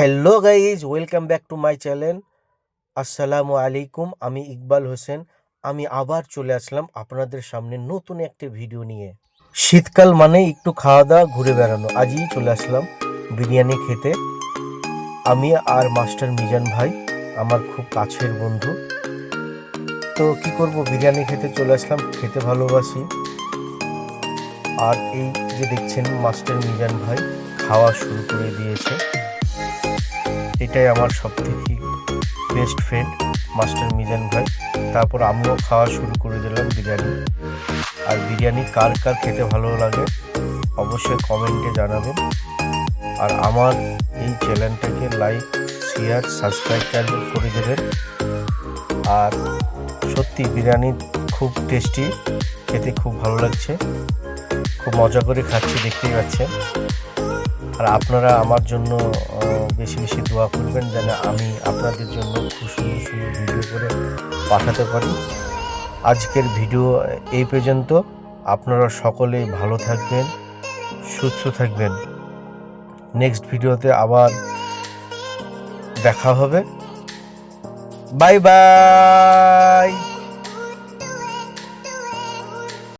Hello guys welcome back to my channel আসসালামু আলাইকুম আমি ইকবাল হোসেন। আমি আবার চলে আসলাম আপনাদের সামনে নতুন একটি ভিডিও নিয়ে। শীতকাল মানে একটু খাওয়া দাওয়া ঘুরে বেড়ানো। আজই চলে আসলাম বিরিয়ানি খেতে। আমি আর মাস্টার মিজান ভাই, আমার খুব কাছের বন্ধু। তো কি করব? বিরিয়ানি খেতে চলে আসলাম, খেতে ভালোবাসি। আর এই যে দেখছেন মাস্টার মিজান ভাই, খাওয়া শুরু করে দিয়েছে। এটাই আমার সব থেকে বেস্ট ফ্রেন্ড মাস্টার মিজান ভাই। তারপর আমিও খাওয়া শুরু করে দিলাম বিরিয়ানি। আর বিরিয়ানি কার কার খেতে ভালো লাগে অবশ্যই কমেন্টে জানাবেন। আর আমার এই চ্যানেলটাকে লাইক শেয়ার সাবস্ক্রাইব করে দেবেন? আর সত্যি বিরিয়ানি খুব টেস্টি খেতে খুব ভালো লাগছে। খুব মজা করে খাচ্ছি, দেখতেই পাচ্ছেন। আর আপনারা আমার জন্য বেশি বেশি দোয়া করবেন যেন আমি আপনাদের জন্য খুব সুন্দর সুন্দর ভিডিও করে পাঠাতে পারি। আজকের ভিডিও এই পর্যন্ত। আপনারা সকলেই ভালো থাকবেন, সুস্থ থাকবেন। নেক্সট ভিডিওতে আবার দেখা হবে। Bye bye!